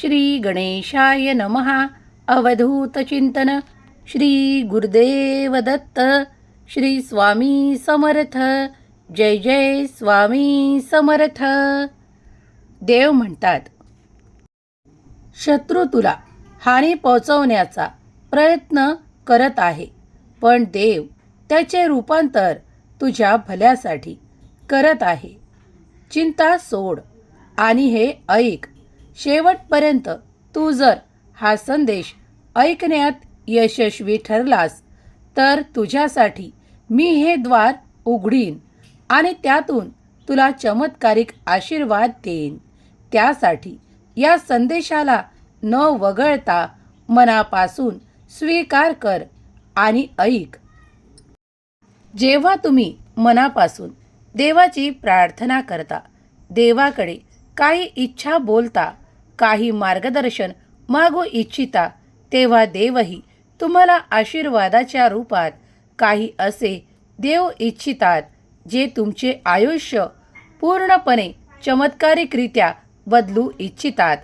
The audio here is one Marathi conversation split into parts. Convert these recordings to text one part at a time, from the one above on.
श्री गणेशाय नमहा अवधूत चिंतन। श्री गुरुदेव दत्त। श्री स्वामी समर्थ। जय जय स्वामी समर्थ। देव म्हणतात शत्रू तुला हानी पोचवण्याचा प्रयत्न करत आहे पण देव त्याचे रूपांतर तुझ्या भल्यासाठी करत आहे. चिंता सोड आणि हे ऐक. शेवटपर्यंत तू जर हा संदेश ऐकण्यात यशस्वी ठरलास तर तुझ्यासाठी मी हे द्वार उघडीन आणि त्यातून तुला चमत्कारिक आशीर्वाद देईन. त्यासाठी या संदेशाला न वगळता मनापासून स्वीकार कर आणि ऐक. जेव्हा तुम्ही मनापासून देवाची प्रार्थना करता देवाकडे काही इच्छा बोलता काही मार्गदर्शन मागू इच्छिता तेव्हा देवही तुम्हाला आशीर्वादाच्या रूपात काही असे देव इच्छितात जे तुमचे आयुष्य पूर्णपणे चमत्कारिकरित्या बदलू इच्छितात.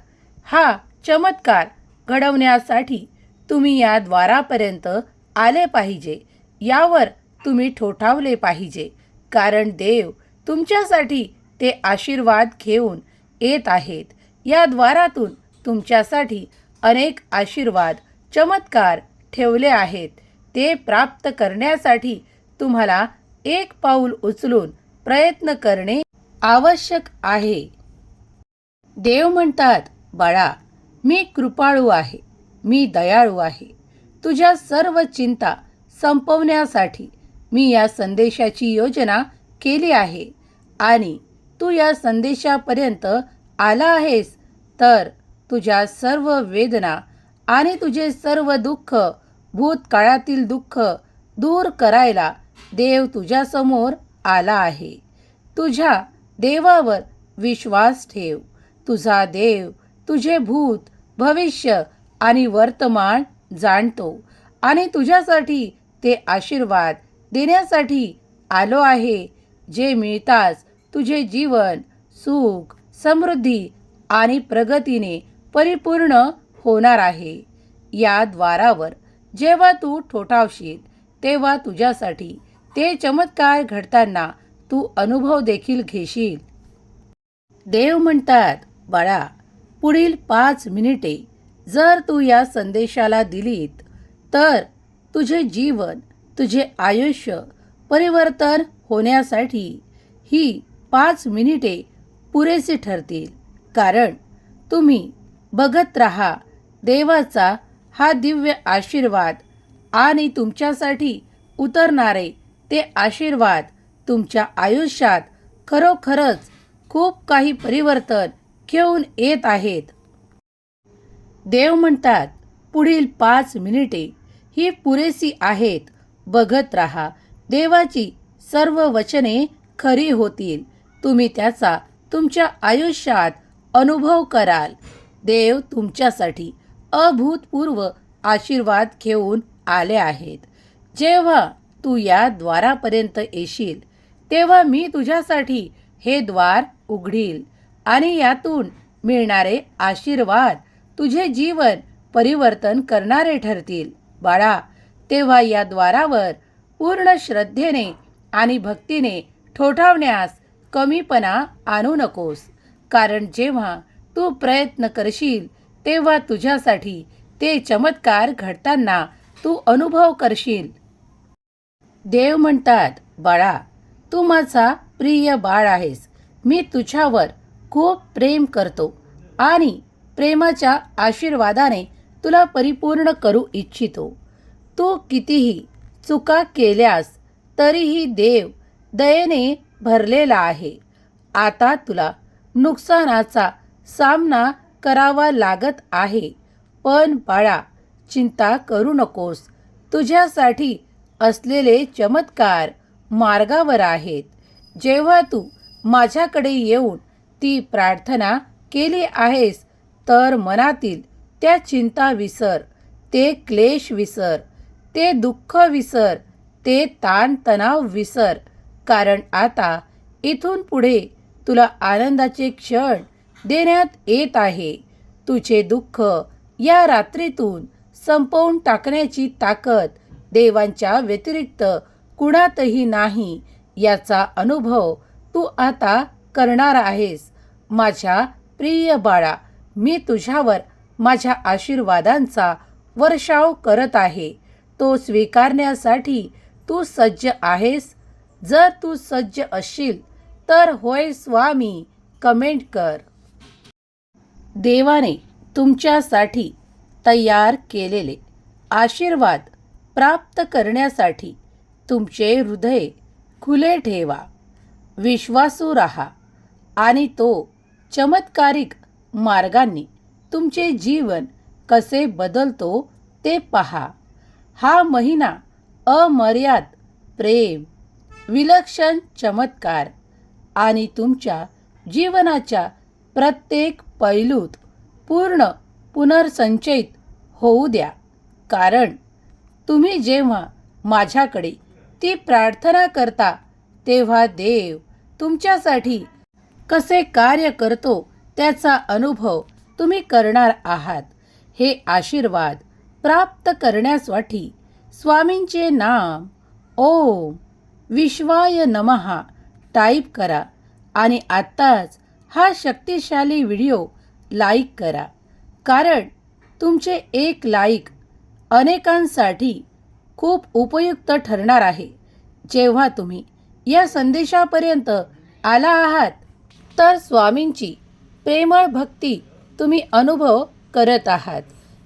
हा चमत्कार घडवण्यासाठी तुम्ही या द्वारापर्यंत आले पाहिजे यावर तुम्ही ठोठावले पाहिजे कारण देव तुमच्यासाठी ते आशीर्वाद घेऊन येत आहेत. या द्वारातून तुमच्यासाठी अनेक आशीर्वाद चमत्कार ठेवले आहेत. ते प्राप्त करण्यासाठी तुम्हाला एक पाऊल उचलून प्रयत्न करणे आवश्यक आहे. देव म्हणतात बाळा मी कृपाळू आहे. मी दयाळू आहे. तुझ्या सर्व चिंता संपवण्यासाठी मी या संदेशाची योजना केली आहे आणि तू या संदेशापर्यंत आला आहेस तर तुझ्या सर्व वेदना आणि तुझे सर्व दुःख भूतकाळातील दुःख दूर करायला देव तुझ्यासमोर आला आहे. तुझ्या देवावर विश्वास ठेव. तुझा देव तुझे भूत भविष्य आणि वर्तमान जाणतो आणि तुझ्यासाठी ते आशीर्वाद देण्यासाठी आलो आहे जे मिळताच तुझे जीवन सुख समृद्धी आणि प्रगतीने परिपूर्ण होणार आहे. या द्वारावर जेव्हा तू ठोठावशील तेव्हा तुझ्यासाठी ते चमत्कार घडताना तू अनुभव देखील घेशील. देव म्हणतात बाळा पुढील पाच मिनिटे जर तू या संदेशाला दिलीत तर तुझे जीवन तुझे आयुष्य परिवर्तन होण्यासाठी ही पाच मिनिटे पुरेसे ठरतील. कारण तुम्ही बघत राहा देवाचा हा दिव्य आशीर्वाद आणि तुमच्यासाठी उतरणारे ते आशीर्वाद तुमच्या आयुष्यात खरोखरच खूप काही परिवर्तन घेऊन येत आहेत. देव म्हणतात पुढील पाच मिनिटे ही पुरेसी आहेत. बघत राहा देवाची सर्व वचने खरी होतील. तुम्ही त्याचा तुमच्या आयुष्यात अनुभव कराल. देव तुमच्यासाठी अभूतपूर्व आशीर्वाद घेऊन आले आहेत. जेव्हा तू या द्वारापर्यंत येशील तेव्हा मी तुझ्यासाठी हे द्वार उघडील आणि यातून मिळणारे आशीर्वाद तुझे जीवन परिवर्तन करणारे ठरतील. बाळा तेव्हा या द्वारावर पूर्ण श्रद्धेने आणि भक्तीने ठोठावण्यास कमीपणा आणू नकोस. कारण जेव्हा तू प्रयत्न करशील तेव्हा तुझ्यासाठी ते चमत्कार घडताना तू अनुभव करशील. देव म्हणतात बाळा तू माझा प्रिय बाळ आहेस. मी तुझ्यावर खूप प्रेम करतो आणि प्रेमाच्या आशीर्वादाने तुला परिपूर्ण करू इच्छितो. तू कितीही चुका केल्यास तरीही देव दयेने भरलेला आहे. आता तुला नुकसानाचा सामना करावा लागत आहे. पण बाळा चिंता करू नकोस. तुझ्यासाठी असलेले चमत्कार मार्गावर आहेत. जेव्हा तू माझ्याकडे येऊन ती प्रार्थना केली आहेस तर मनातील त्या चिंता विसर ते क्लेश विसर ते दुःख विसर ते ताणतणाव विसर कारण आता इथून पुढे तुला आनंदाचे क्षण देण्यात येत आहे. तुझे दुःख या रात्रीतून संपवून टाकण्याची ताकद देवांच्या व्यतिरिक्त कुणातही नाही याचा अनुभव तू आता करणार आहेस. माझ्या प्रिय बाळा मी तुझ्यावर माझ्या आशीर्वादांचा वर्षाव करत आहे. तो स्वीकारण्यासाठी तू सज्ज आहेस जर तू सज्ज असशील तर होय स्वामी कमेंट कर. देवाने तुमच्यासाठी तयार केलेले आशीर्वाद प्राप्त करण्यासाठी तुमचे हृदय खुले ठेवा विश्वासू राहा आणि तो चमत्कारिक मार्गांनी तुमचे जीवन कसे बदलतो ते पहा. हा महिना अमर्याद प्रेम विलक्षण चमत्कार आणि तुमच्या जीवनाच्या प्रत्येक पैलूत पूर्ण पुनर्संचयित होऊ द्या. कारण तुम्ही जेव्हा माझ्याकडे ती प्रार्थना करता तेव्हा देव तुमच्यासाठी कसे कार्य करतो त्याचा अनुभव तुम्ही करणार आहात. हे आशीर्वाद प्राप्त करण्यासाठी स्वामींचे नाम ओम विश्वाय नमहा टाईप करा आणि आत्ताच हा शक्तिशाली व्हिडिओ लाईक करा. कारण तुमचे एक लाईक अनेकांसाठी खूप उपयुक्त ठरणार आहे. जेव्हा तुम्ही या संदेशापर्यंत आला आहात तर स्वामींची प्रेमळ भक्ती तुम्ही अनुभव करत आहात.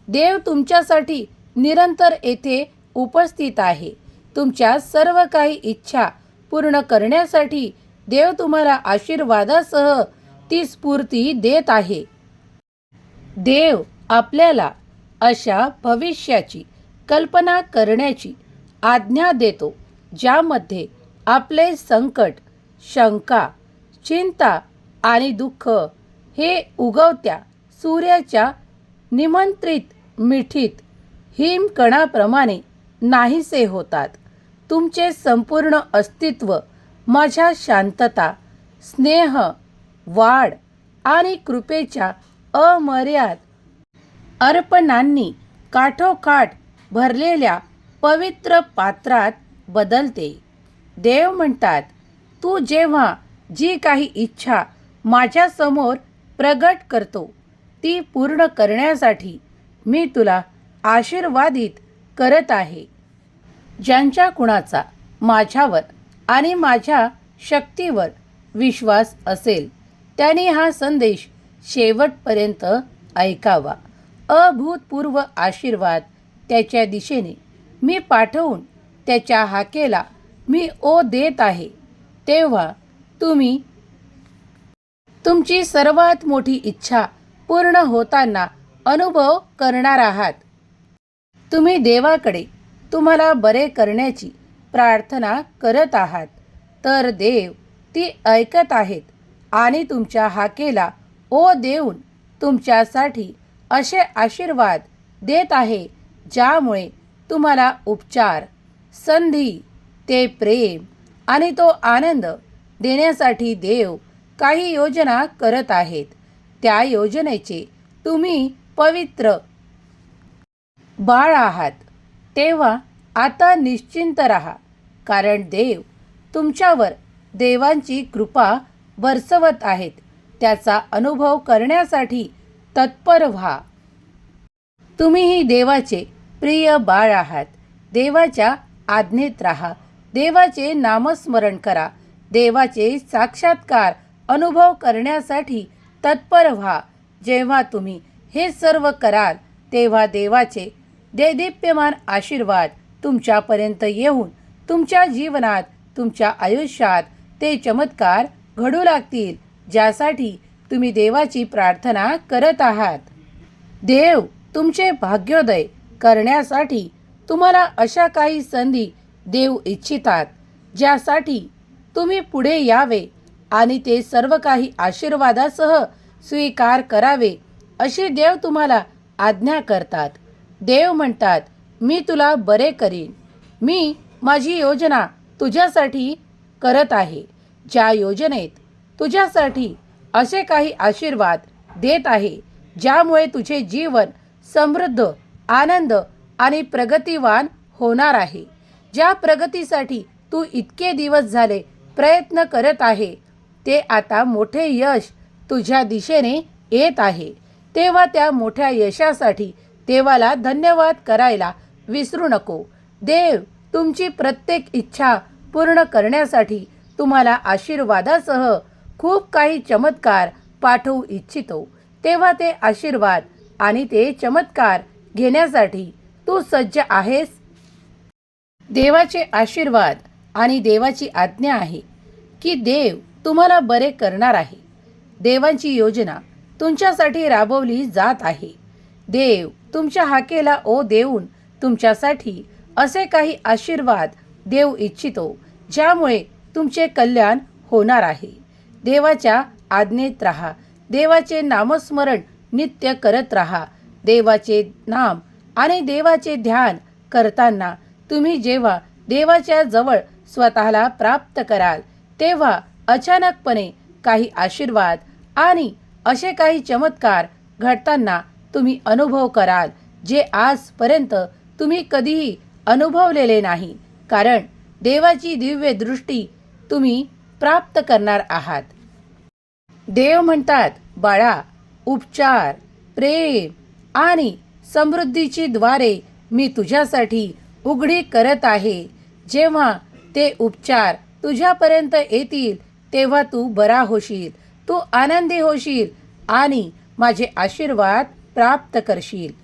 देव तुमच्यासाठी निरंतर येथे उपस्थित आहे. तुमच्या सर्व काही इच्छा पूर्ण करण्यासाठी देव तुम्हाला आशीर्वादासह ती स्फूर्ती देत आहे. देव आपल्याला अशा भविष्याची कल्पना करण्याची आज्ञा देतो ज्यामध्ये आपले संकट शंका चिंता आणि दुःख हे उगवत्या सूर्याच्या निमंत्रित मिठीत हिमकणाप्रमाणे नाहीसे होतात. तुमचे संपूर्ण अस्तित्व माझ्या शांतता स्नेह वाढ आणि कृपेच्या अमर्याद अर्पणांनी काठोकाठ भरलेल्या पवित्र पात्रात बदलते. देव म्हणतात तू जेव्हा जी काही इच्छा माझ्यासमोर प्रगट करतो ती पूर्ण करण्यासाठी मी तुला आशीर्वादित करत आहे. ज्यांच्या कुणाचा माझ्यावर आणि माझ्या शक्तीवर विश्वास असेल त्यांनी हा संदेश शेवटपर्यंत ऐकावा. अभूतपूर्व आशीर्वाद त्याच्या दिशेने मी पाठवून त्याच्या हाकेला मी ओ देत आहे. तेव्हा तुम्ही तुमची सर्वात मोठी इच्छा पूर्ण होताना अनुभव करणार आहात. तुम्ही देवाकडे तुम्हाला बरे करण्याची प्रार्थना करत आहात. तर देव ती ऐकत आहेत आणि तुमच्या हाकेला ओ देऊन तुमच्यासाठी असे आशीर्वाद देत आहे ज्यामुळे तुम्हाला उपचार संधी ते प्रेम आणि तो आनंद देण्यासाठी देव काही योजना करत आहेत. त्या योजनेचे तुम्ही पवित्र बाळ आहात. तेव्हा आता निश्चिंत राहा कारण देव तुमच्यावर देवांची कृपा बरसवत आहेत. त्याचा अनुभव करण्यासाठी तत्पर व्हा. तुम्हीही देवाचे प्रिय बाळ आहात. देवाच्या आज्ञेत राहा. देवाचे नामस्मरण करा. देवाचे साक्षात्कार अनुभव करण्यासाठी तत्पर व्हा. जेव्हा तुम्ही हे सर्व कराल तेव्हा देवाचे देदीप्यमान आशीर्वाद तुमच्यापर्यंत येऊन तुमच्या जीवनात तुमच्या आयुष्यात ते चमत्कार घडू लागतील ज्यासाठी तुम्ही देवाची प्रार्थना करत आहात. देव तुमचे भाग्योदय करण्यासाठी तुम्हाला अशा काही संधी देऊ इच्छितात ज्यासाठी तुम्ही पुढे यावे आणि ते सर्व काही आशीर्वादासह स्वीकार करावे अशी देव तुम्हाला आज्ञा करतात. देव म्हणतात मी तुला बरे करीन. मी माझी योजना तुझ्यासाठी करत आहे. ज्या योजनेत तुझ्यासाठी असे काही आशीर्वाद देत आहे ज्यामुळे तुझे जीवन समृद्ध आनंद आणि प्रगतिवान होणार आहे. ज्या प्रगतीसाठी तू इतके दिवस झाले प्रयत्न करत आहे ते आता मोठे यश तुझ्या दिशेने येत आहे. तेव्हा त्या मोठ्या यशासाठी देवाला धन्यवाद करायला विसरू नको. देव तुमची प्रत्येक इच्छा पूर्ण करण्यासाठी तुम्हाला आशीर्वादासह खूप काही चमत्कार पाठवू इच्छितो. तेव्हा ते आशीर्वाद आणि ते चमत्कार घेण्यासाठी तू सज्ज आहेस? देवाचे आशीर्वाद आणि देवाची आज्ञा आहे की देव तुम्हाला बरे करणार आहे. देवांची योजना तुमच्यासाठी राबवली जात आहे. देव तुमच्या हाकेला ओ देऊन तुमच्यासाठी असे काही आशीर्वाद देऊ इच्छितो ज्यामुळे तुमचे कल्याण होणार आहे. देवाच्या आज्ञेत राहा. देवाचे नामस्मरण नित्य करत राहा. देवाचे नाम आणि देवाचे ध्यान करताना तुम्ही जेव्हा देवाच्या जवळ स्वतःला प्राप्त कराल तेव्हा अचानकपणे काही आशीर्वाद आणि असे काही चमत्कार घडताना तुम्ही अनुभव कराल जे आजपर्यंत तुम्ही कधीही अनुभवलेले नाही कारण देवाची दिव्य दृष्टी तुम्ही प्राप्त करणार आहात. देव म्हणतात बाळा उपचार प्रेम आणि समृद्धीची द्वारे मी तुझ्यासाठी उघडी करत आहे. जेव्हा ते उपचार तुझ्यापर्यंत येतील तेव्हा तू बरा होशील तू आनंदी होशील आणि माझे आशीर्वाद प्राप्त करशील.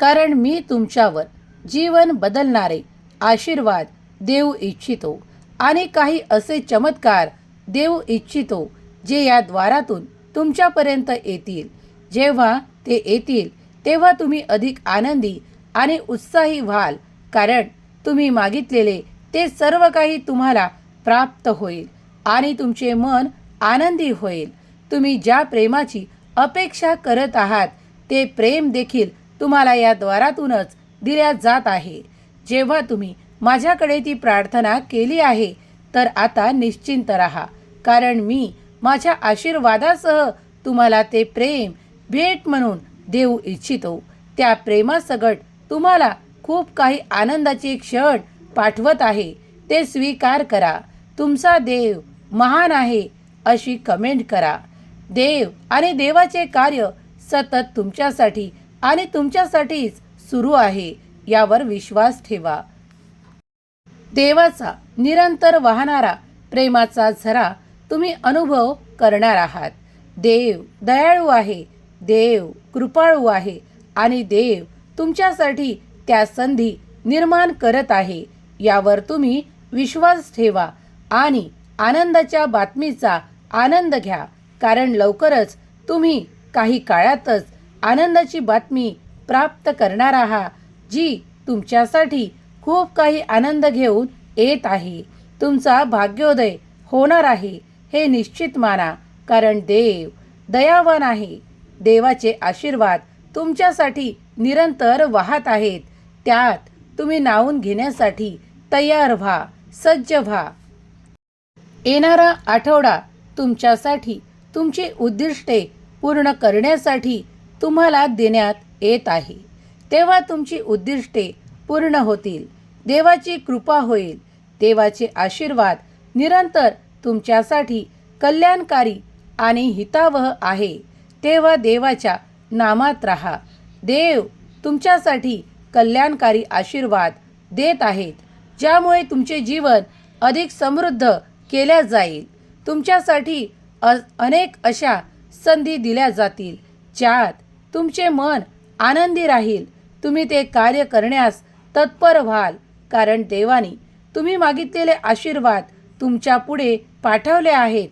कारण मी तुमच्यावर जीवन बदलणारे आशीर्वाद देऊ इच्छितो आणि काही असे चमत्कार देऊ इच्छितो जे या द्वारातून तुमच्यापर्यंत येतील. जेव्हा ते येतील तेव्हा तुम्ही अधिक आनंदी आणि उत्साही व्हाल कारण तुम्ही मागितलेले ते सर्व काही तुम्हाला प्राप्त होईल आणि तुमचे मन आनंदी होईल. तुम्ही ज्या प्रेमाची अपेक्षा करत आहात ते प्रेम देखील तुम्हाला या द्वारातूनच दिल्या जात आहे. जेव्हा तुम्ही माझ्याकडे ती प्रार्थना केली आहे तर आता निश्चिंत राहा कारण मी माझ्या आशीर्वादासह तुम्हाला ते प्रेम भेट म्हणून देऊ इच्छितो. त्या प्रेमासगट तुम्हाला खूप काही आनंदाचे क्षण पाठवत आहे. ते स्वीकार करा. तुमचा देव महान आहे अशी कमेंट करा. देव आणि देवाचे कार्य सतत तुमच्यासाठी आणि तुमच्यासाठीच सुरू आहे यावर विश्वास ठेवा. देवाचा निरंतर वाहणारा प्रेमाचा झरा तुम्ही अनुभव करणार आहात. देव दयाळू आहे देव कृपाळू आहे आणि देव तुमच्यासाठी त्या संधी निर्माण करत आहे. यावर तुम्ही विश्वास ठेवा आणि आनंदाच्या बातमीचा आनंद घ्या. कारण लवकरच तुम्ही काही काळातच आनंदाची बातमी प्राप्त करणार आहात जी तुमच्यासाठी खूप काही आनंद घेऊन येत आहे. तुमचा भाग्योदय होणार आहे हे निश्चित माना कारण देव दयावान आहे. देवाचे आशीर्वाद तुमच्यासाठी निरंतर वाहत आहेत. त्यात तुम्ही नावून घेण्यासाठी तयार व्हा सज्ज व्हा. येणारा आठवडा तुमच्यासाठी तुमची उद्दिष्टे पूर्ण करण्यासाठी तुम्हाला देण्यात येत आहे. तेव्हा तुमची उद्दिष्टे पूर्ण होतील. देवाची कृपा होईल. देवाचे आशीर्वाद निरंतर तुमच्यासाठी कल्याणकारी आणि हितावह आहे. तेव्हा देवाच्या नामात राहा. देव तुमच्यासाठी कल्याणकारी आशीर्वाद देत आहेत ज्यामुळे तुमचे जीवन अधिक समृद्ध केल्या जाईल. तुमच्यासाठी अ अनेक अशा संधी दिल्या जातील ज्यात तुमचे मन आनंदी राहील. तुम्ही ते कार्य करण्यास तत्पर व्हाल. कारण देवाने तुम्ही मागितलेले आशीर्वाद तुमच्यापुढे पाठवले आहेत.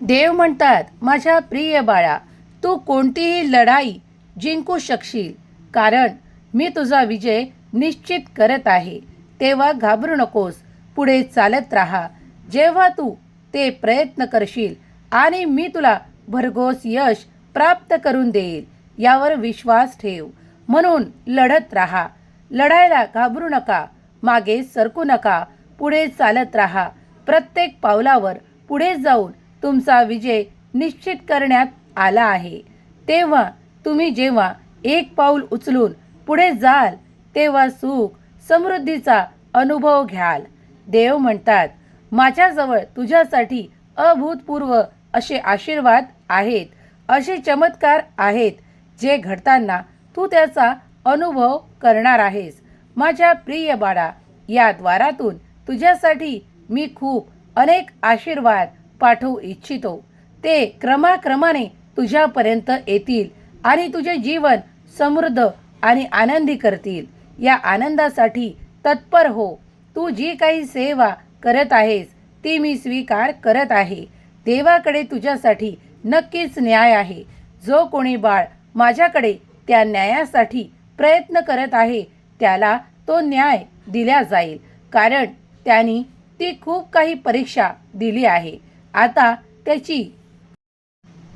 देव म्हणतात माझ्या प्रिय बाळा तू कोणतीही लढाई जिंकू शकशील. कारण मी तुझा विजय निश्चित करत आहे. तेव्हा घाबरू नकोस. पुढे चालत राहा. जेव्हा तू ते प्रयत्न करशील आणि मी तुला भरघोस यश प्राप्त करून देईल. यावर विश्वास ठेव. म्हणून लढत राहा. लढायला घाबरू नका. मागे सरकू नका. पुढे चालत राहा. प्रत्येक पावलावर पुढे जाऊन तुमचा विजय निश्चित करण्यात आला आहे. तेव्हा तुम्ही जेव्हा एक पाऊल उचलून पुढे जाल तेव्हा सुख समृद्धीचा अनुभव घ्याल. देव म्हणतात माझ्याजवळ तुझ्यासाठी अभूतपूर्व असे आशीर्वाद आहेत. असे चमत्कार आहेत जे घडताना तू त्याचा अनुभव करणार आहेस. माझ्या प्रिय बाळा या द्वारातून तुझ्यासाठी मी खूप अनेक आशीर्वाद पाठवू इच्छितो. ते क्रमाक्रमाने तुझ्यापर्यंत येतील आणि तुझे जीवन समृद्ध आणि आनंदी करतील. या आनंदासाठी तत्पर हो. तू जी काही सेवा करत आहेस ती मी स्वीकार करत आहे. देवाकडे तुझ्यासाठी नक्कीच न्याय आहे. जो कोणी बाळ माझ्याकडे त्या न्यायासाठी प्रयत्न करत आहे त्याला तो न्याय दिला जाईल. कारण त्यांनी ती खूप काही परीक्षा दिली आहे. आता त्याची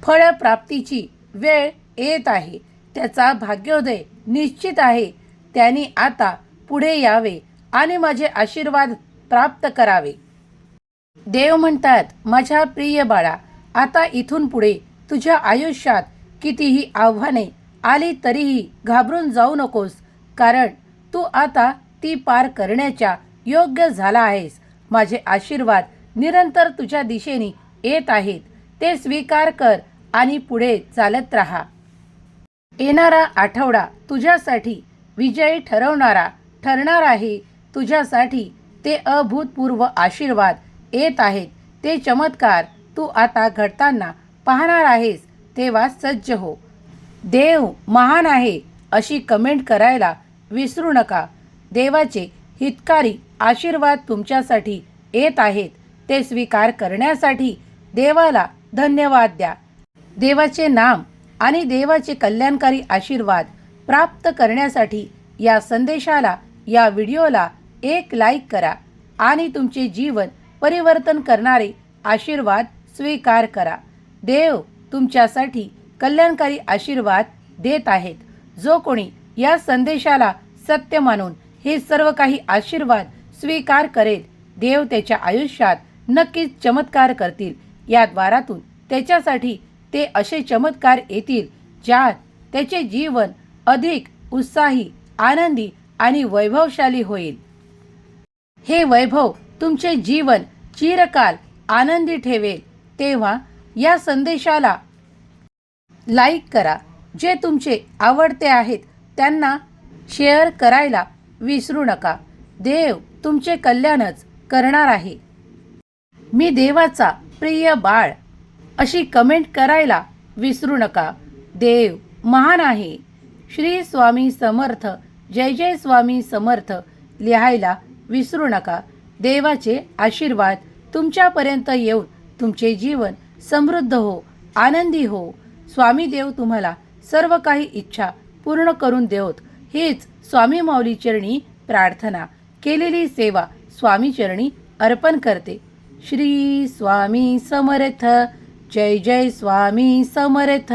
फळप्राप्तीची वेळ येत आहे. त्याचा भाग्योदय निश्चित आहे. त्यांनी आता पुढे यावे आणि माझे आशीर्वाद प्राप्त करावे. देव म्हणतात माझ्या प्रिय बाळा आता इथून पुढे तुझ्या आयुष्यात कितीही आव्हाने आली तरीही घाबरून जाऊ नकोस. कारण तू आता ती पार करण्याच्या योग्य झाला आहेस. माझे आशीर्वाद निरंतर तुझ्या दिशेने येत आहेत. ते स्वीकार कर आणि पुढे चालत राहा. येणारा आठवडा तुझ्यासाठी विजयी ठरवणारा ठरणार आहे. तुझ्यासाठी ते अभूतपूर्व आशीर्वाद येत आहेत. ते चमत्कार तू आता घडताना पाहणार आहेस तेव्हा सज्ज हो. देव महान आहे अशी कमेंट करायला विसरू नका. देवाचे हितकारी आशीर्वाद तुमच्यासाठी येत आहेत ते स्वीकार करण्यासाठी देवाला धन्यवाद द्या. देवाचे नाम आणि देवाचे कल्याणकारी आशीर्वाद प्राप्त करण्यासाठी या संदेशाला या व्हिडिओला एक लाईक करा आणि तुमचे जीवन परिवर्तन करणारे आशीर्वाद स्वीकार करा. देव तुमच्यासाठी कल्याणकारी आशीर्वाद देत आहेत. जो कोणी या संदेशाला सत्य मानून हे सर्व काही आशीर्वाद स्वीकार करेल देव त्याच्या आयुष्यात नक्कीच चमत्कार करतील. या द्वारातून त्याच्यासाठी ते असे चमत्कार येतील ज्यात त्याचे जीवन अधिक उत्साही आनंदी आणि वैभवशाली होईल. हे वैभव तुमचे जीवन चिरकाल आनंदी ठेवेल. तेव्हा या संदेशाला लाईक करा. जे तुमचे आवडते आहेत त्यांना शेअर करायला विसरू नका. देव तुमचे कल्याणच करणार आहे. मी देवाचा प्रिय बाळ अशी कमेंट करायला विसरू नका. देव महान आहे. श्री स्वामी समर्थ जय जय स्वामी समर्थ लिहायला विसरू नका. देवाचे आशीर्वाद तुमच्यापर्यंत येऊन तुमचे जीवन समृद्ध हो आनंदी हो. स्वामी देव तुम्हाला सर्व काही इच्छा पूर्ण करून देवत. हीच स्वामी माऊली चरणी प्रार्थना. केलेली सेवा स्वामी चरणी अर्पण करते. श्री स्वामी समर्थ. जय जय स्वामी समर्थ.